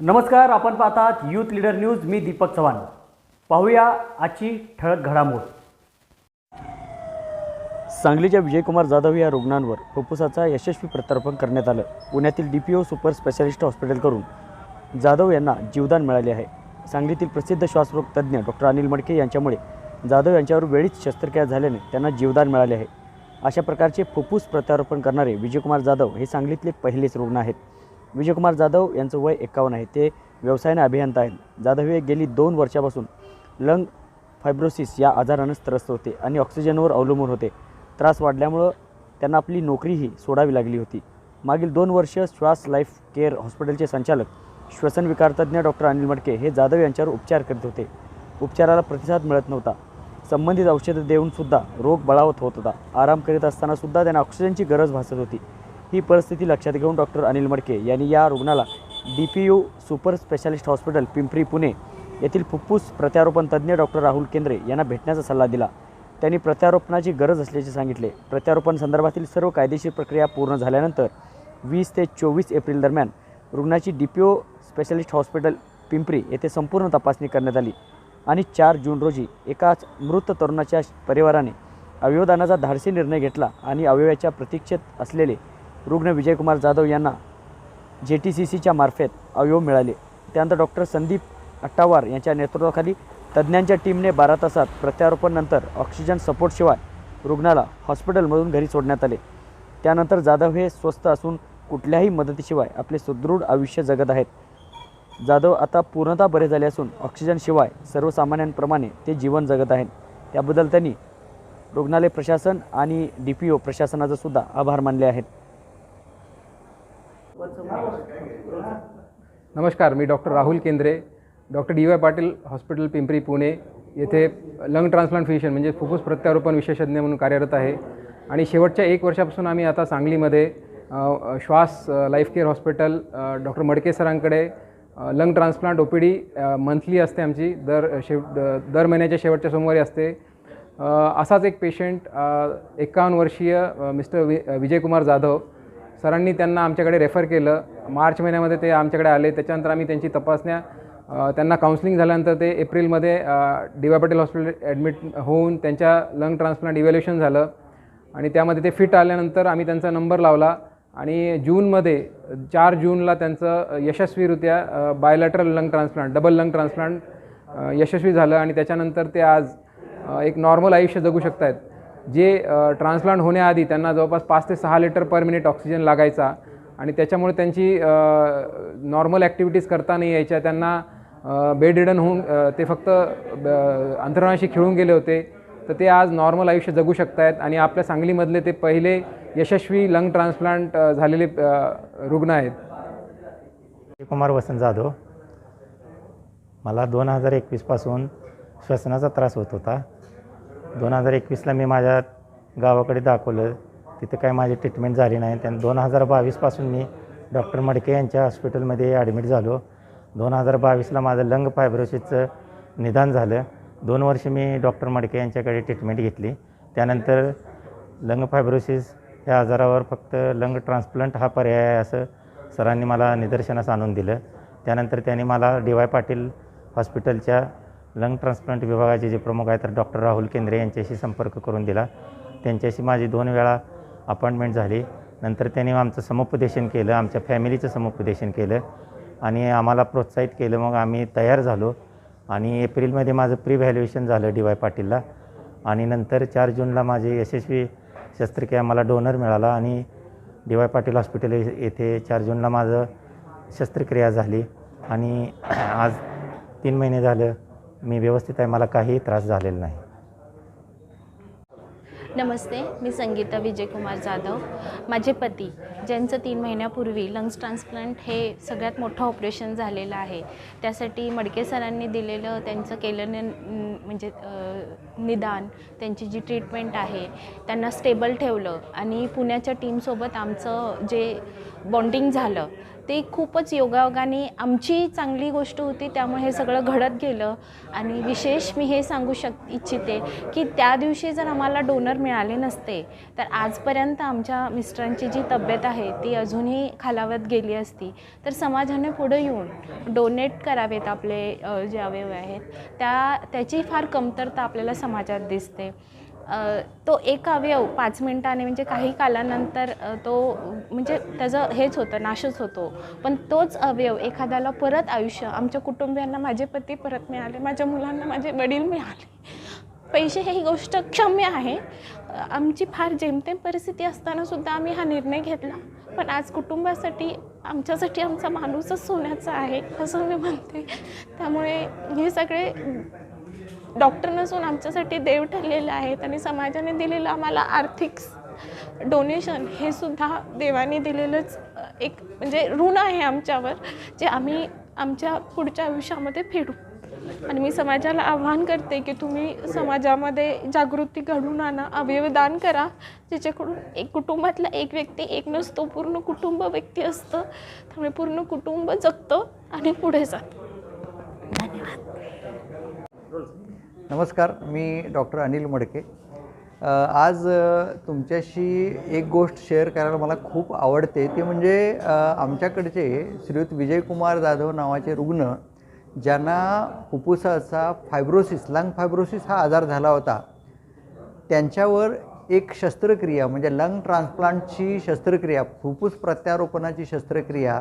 नमस्कार आपण पाहतात यूथ लीडर न्यूज मी दीपक चव्हाण. पाहूया आजची ठळक घडामोड. सांगलीच्या विजयकुमार जाधव या रुग्णांवर फुफ्फुसाचा यशस्वी प्रत्यार्पण करण्यात आलं. पुण्यातील D P O super specialist हॉस्पिटलकडून Jadhav यांना जीवदान मिळाले आहे. सांगलीतील प्रसिद्ध श्वासरोग तज्ज्ञ डॉक्टर अनिल मडके यांच्यामुळे जाधव यांच्यावर वेळीच शस्त्रक्रिया झाल्याने त्यांना जीवदान मिळाले आहे. अशा प्रकारचे फुफ्फुस प्रत्यारोपण करणारे विजयकुमार जाधव हे सांगलीतले पहिलेच रुग्ण आहेत. विजयकुमार जाधव यांचं वय एकावन्न आहे. ते व्यवसायाने अभियंता आहेत. जाधव हे गेली दोन वर्षापासून लंग फायब्रोसिस या आजारानं त्रस्त होते आणि ऑक्सिजनवर अवलंबून होते. त्रास वाढल्यामुळं त्यांना आपली नोकरीही सोडावी लागली होती. मागील दोन वर्ष श्वास लाईफ केअर हॉस्पिटलचे संचालक श्वसन विकारतज्ञ डॉक्टर अनिल मडके हे जाधव यांच्यावर उपचार करीत होते. उपचाराला प्रतिसाद मिळत नव्हता. संबंधित औषधं देऊनसुद्धा रोग बळावत होत होता. आराम करीत असतानासुद्धा त्यांना ऑक्सिजनची गरज भासत होती. ही परिस्थिती लक्षात घेऊन डॉक्टर अनिल मडके यांनी या रुग्णाला D P U super specialist hospital Pimpri Pune येथील फुफ्फुस प्रत्यारोपण तज्ज्ञ डॉक्टर राहुल केंद्रे यांना भेटण्याचा सल्ला दिला. त्यांनी प्रत्यारोपणाची गरज असल्याचे सांगितले. प्रत्यारोपण संदर्भातील सर्व कायदेशीर प्रक्रिया पूर्ण झाल्यानंतर वीस ते चोवीस एप्रिल दरम्यान रुग्णाची D P O specialist hospital Pimpri येथे संपूर्ण तपासणी करण्यात आली आणि चार जून रोजी एकाच मृत तरुणाच्या परिवाराने अवयवदानाचा धाडसी निर्णय घेतला आणि अवयवाच्या प्रतीक्षेत असलेले रुग्ण विजयकुमार जाधव यांना जे टी सी सीच्या मार्फत अवयव मिळाले. त्यानंतर डॉक्टर संदीप अट्टावार यांच्या नेतृत्वाखाली तज्ज्ञांच्या टीमने बारा तासात प्रत्यारोपणनंतर ऑक्सिजन सपोर्टशिवाय रुग्णाला हॉस्पिटलमधून घरी सोडण्यात आले. त्यानंतर जाधव हे स्वस्थ असून कुठल्याही मदतीशिवाय आपले सुदृढ आयुष्य जगत आहेत. जाधव आता पूर्णतः बरे झाले असून ऑक्सिजनशिवाय सर्वसामान्यांप्रमाणे ते जीवन जगत आहेत. त्याबद्दल त्यांनी रुग्णालय प्रशासन आणि डी पी ओ प्रशासनाचा सुद्धा आभार मानले आहेत. नमस्कार मी doctor Rahul Kendre doctor D Y Patil hospital Pimpri Pune येथे लंग ट्रान्सप्लांट फिजिशियन म्हणजे फुफ्फुस प्रत्यारोपण विशेषज्ञ म्हणून कार्यरत आहे. आणि शेवटच्या एक वर्षापासून आम्ही आता सांगलीमध्ये श्वास life care hospital doctor Madke सरांकडे lung transplant O P D monthly असते आमची दर शेव द- दर महिन्याच्या शेवटच्या सोमवारी असते. असाच एक पेशंट एकावन्न वर्षीय मिस्टर वि विजयकुमार जाधव सरांनी त्यांना आमच्याकडे रेफर केलं. मार्च महिन्यामध्ये ते आमच्याकडे आले. त्याच्यानंतर आम्ही त्यांची तपासण्या त्यांना काउन्सिलिंग झाल्यानंतर ते एप्रिलमध्ये D Y Patil hospital admit होऊन त्यांच्या लंग ट्रान्सप्लांट इव्हॅल्युएशन झालं. आणि त्यामध्ये ते फिट आल्यानंतर आम्ही त्यांचा नंबर लावला. आणि जूनमध्ये चार जूनला त्यांचं यशस्वीरित्या bilateral lung transplant double lung transplant यशस्वी झालं. आणि त्याच्यानंतर ते आज एक नॉर्मल आयुष्य जगू शकत आहेत जे ट्रान्सप्लांट होण्याआधी त्यांना जवळपास पाच ते सहा लिटर पर मिनिट ऑक्सिजन लागायचा. आणि त्याच्यामुळे त्यांची नॉर्मल ॲक्टिव्हिटीज करता नाही यायच्या. त्यांना बेडरिडन होऊन ते फक्त ब- अंतराळाशी खेळून गेले होते. तर ते आज नॉर्मल आयुष्य जगू शकत आहेत आणि आपल्या सांगलीमधले ते पहिले यशस्वी लंग ट्रान्सप्लांट झालेले रुग्ण आहेत. कुमार वसंत जाधव. मला दोन हजार एकवीसपासून श्वसनाचा त्रास होत होता. दोन हजार एकवीसला मी माझ्या गावाकडे दाखवलं. तिथं काय माझी ट्रीटमेंट झाली नाही. त्यानं दोन हजार बावीसपासून मी डॉक्टर मडके यांच्या हॉस्पिटलमध्ये ॲडमिट झालो. दोन हजार बावीसला माझं लंग फायब्रोसिसचं निदान झालं. दोन वर्ष मी डॉक्टर मडके यांच्याकडे ट्रीटमेंट घेतली. त्यानंतर लंग फायब्रोसिस या आजारावर फक्त लंग ट्रान्सप्लांट हा पर्याय आहे असं सरांनी मला निदर्शनास आणून दिलं. त्यानंतर त्यांनी मला डी वाय पाटील हॉस्पिटलच्या लंग ट्रान्सप्लांट विभागाचे जे प्रमुख आहेत तर डॉक्टर राहुल केंद्रे यांच्याशी संपर्क करून दिला. त्यांच्याशी माझी दोन वेळा अपॉइंटमेंट झाली. नंतर त्यांनी आमचं समुपदेशन केलं आमच्या फॅमिलीचं समुपदेशन केलं आणि आम्हाला प्रोत्साहित केलं. मग आम्ही तयार झालो आणि एप्रिलमध्ये माझं प्री व्हॅल्युएशन झालं डी वाय पाटीलला. आणि नंतर चार जूनला माझी यशस्वी शस्त्रक्रिया मला डोनर मिळाला आणि डी वाय पाटील हॉस्पिटल येथे चार जूनला माझं शस्त्रक्रिया झाली आणि आज तीन महिने झालं. मी व्यवस्थित आहे मला काहीही त्रास झालेला नाही. नमस्ते मी संगीता विजयकुमार जाधव. माझे पती ज्यांचं तीन महिन्यापूर्वी लंग्स ट्रान्सप्लांट हे सगळ्यात मोठं ऑपरेशन झालेलं आहे. त्यासाठी मडके सरांनी दिलेलं त्यांचं केलेलं म्हणजे निदान त्यांची जी ट्रीटमेंट आहे त्यांना स्टेबल ठेवलं. आणि पुण्याच्या टीमसोबत आमचं जे बॉन्डिंग झालं ते खूपच योगायोगाने आमची चांगली गोष्ट होती त्यामुळे हे सगळं घडत गेलं. आणि विशेष मी हे सांगू शक इच्छिते की त्या दिवशी जर आम्हाला डोनर मिळाले नसते तर आजपर्यंत आमच्या मिस्टरांची जी तब्येत आहे ती अजूनही खालावत गेली असती. तर समाजाने पुढे येऊन डोनेट करावेत आपले जे अवयव आहेत त्या त्याची फार कमतरता आपल्याला समाजात दिसते. तो एक अवयव पाच मिनिटाने म्हणजे काही कालानंतर तो म्हणजे त्याचं हेच होतं नाशच होतो. पण तोच अवयव एखाद्याला परत आयुष्य आमच्या कुटुंबियांना माझे पती परत मिळाले माझ्या मुलांना माझे वडील मिळाले. पैसे ही गोष्ट क्षम्य आहे. आमची फार जेमतेम परिस्थिती असताना सुद्धा आम्ही हा निर्णय घेतला. पण आज कुटुंबासाठी आमच्यासाठी आमचा माणूसच सोन्याचा आहे असं मी म्हणते. त्यामुळे हे सगळे डॉक्टर नसून आमच्यासाठी देव ठरलेले आहेत आणि समाजाने दिलेलं आम्हाला आर्थिक डोनेशन हे सुद्धा देवाने दिलेलंच एक म्हणजे ऋण आहे आमच्यावर जे आम्ही आमच्या पुढच्या आयुष्यामध्ये फेडू. आणि मी समाजाला आव्हान करते की तुम्ही समाजामध्ये जागृती घडून आणा अवयवदान करा ज्याच्याकडून एक कुटुंबातला एक व्यक्ती एक नसतो पूर्ण कुटुंब व्यक्ती असतं त्यामुळे पूर्ण कुटुंब जगतं आणि पुढे जातं. नमस्कार मी डॉक्टर अनिल मडके. आज तुमच्याशी एक गोष्ट शेअर करायला मला खूप आवडते. ते म्हणजे आमच्याकडचे श्रीयुत विजयकुमार जाधव नावाचे रुग्ण ज्यांना फुफ्फुसाचा फायब्रोसिस लंग फायब्रोसिस हा आजार झाला होता त्यांच्यावर एक शस्त्रक्रिया म्हणजे लंग ट्रान्सप्लांटची शस्त्रक्रिया फुफ्फुस प्रत्यारोपणाची शस्त्रक्रिया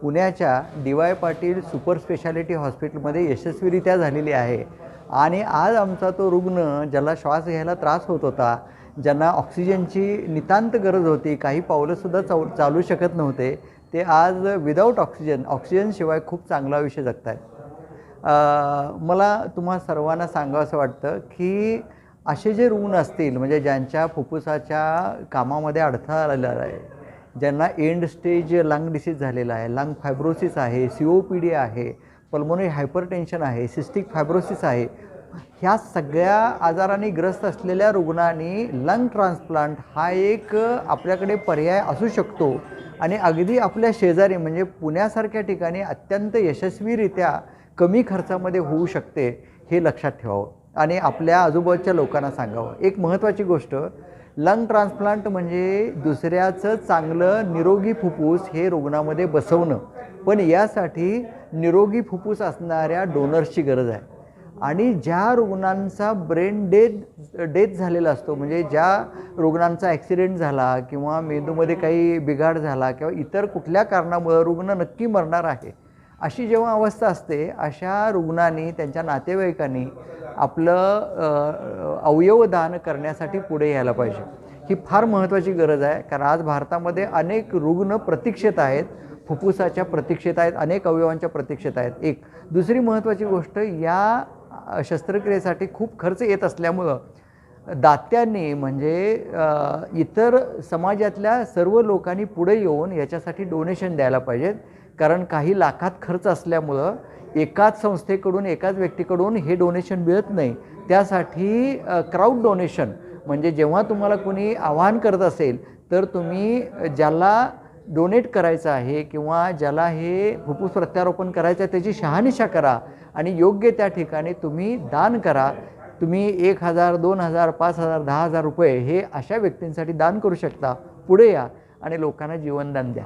पुण्याच्या D Y Patil super speciality हॉस्पिटलमध्ये यशस्वीरित्या झालेली आहे. आणि आज आमचा तो रुग्ण ज्याला श्वास घ्यायला त्रास होत होता ज्यांना ऑक्सिजनची नितांत गरज होती काही पावलंसुद्धा चाव चालू शकत नव्हते ते आज विदाऊट ऑक्सिजन ऑक्सिजनशिवाय खूप चांगला विषय जगत आहेत मला तुम्हा सर्वांना सांगावं असं वाटतं की असे जे रुग्ण असतील म्हणजे ज्यांच्या फुफ्फुसाच्या कामामध्ये अडथळा आलेला आहे ज्यांना एंड स्टेज लंग डिसीज झालेला आहे लंग फायब्रोसिस आहे सी ओ पी डी आहे पल्मोनरी हायपरटेन्शन आहे सिस्टिक फायब्रोसिस आहे ह्या सगळ्या आजारांनी ग्रस्त असलेल्या रुग्णांनी लंग ट्रान्सप्लांट हा एक आपल्याकडे पर्याय असू शकतो. आणि अगदी आपल्या शेजारी म्हणजे पुण्यासारख्या ठिकाणी अत्यंत यशस्वीरित्या कमी खर्चामध्ये होऊ शकते हे लक्षात ठेवावं. आणि आपल्या आजूबाजूच्या लोकांना सांगावं. एक महत्त्वाची गोष्ट लंग ट्रान्सप्लांट म्हणजे दुसऱ्याचं चांगलं निरोगी फुफ्फुस हे रुग्णामध्ये बसवणं. पण यासाठी निरोगी फुफ्फुस असणाऱ्या डोनर्सची गरज आहे. आणि ज्या रुग्णांचा ब्रेन डेथ डेथ झालेला असतो म्हणजे ज्या रुग्णांचा ॲक्सिडेंट झाला किंवा मेंदूमध्ये काही बिघाड झाला किंवा इतर कुठल्या कारणामुळं रुग्ण नक्की मरणार आहे अशी जेव्हा अवस्था असते अशा रुग्णांनी त्यांच्या नातेवाईकांनी आपलं अवयवदान करण्यासाठी पुढे यायला पाहिजे. ही फार महत्त्वाची गरज आहे कारण आज भारतामध्ये अनेक रुग्ण प्रतीक्षेत आहेत. फुफ्फुसाच्या प्रतीक्षेत आहेत अनेक अवयवांच्या प्रतीक्षेत आहेत. एक दुसरी महत्त्वाची गोष्ट या शस्त्रक्रियेसाठी खूप खर्च येत असल्यामुळं दात्यांनी म्हणजे इतर समाजातल्या सर्व लोकांनी पुढे येऊन याच्यासाठी डोनेशन द्यायला पाहिजेत. कारण काही लाखात खर्च असल्यामुळं एकाच संस्थेकडून एकाच व्यक्तीकडून हे डोनेशन मिळत नाही. त्यासाठी क्राऊड डोनेशन म्हणजे जेव्हा तुम्हाला कोणी आवाहन करत असेल तर तुम्ही ज्याला डोनेट करायचं आहे किंवा ज्याला हे फुफ्फुस प्रत्यारोपण करायचं आहे त्याची शहानिशा करा आणि योग्य त्या ठिकाणी तुम्ही दान करा. तुम्ही एक हजार दोन हजार पाच हजार दहा हजार रुपये हे अशा व्यक्तींसाठी दान करू शकता. पुढे या आणि लोकांना जीवनदान द्या.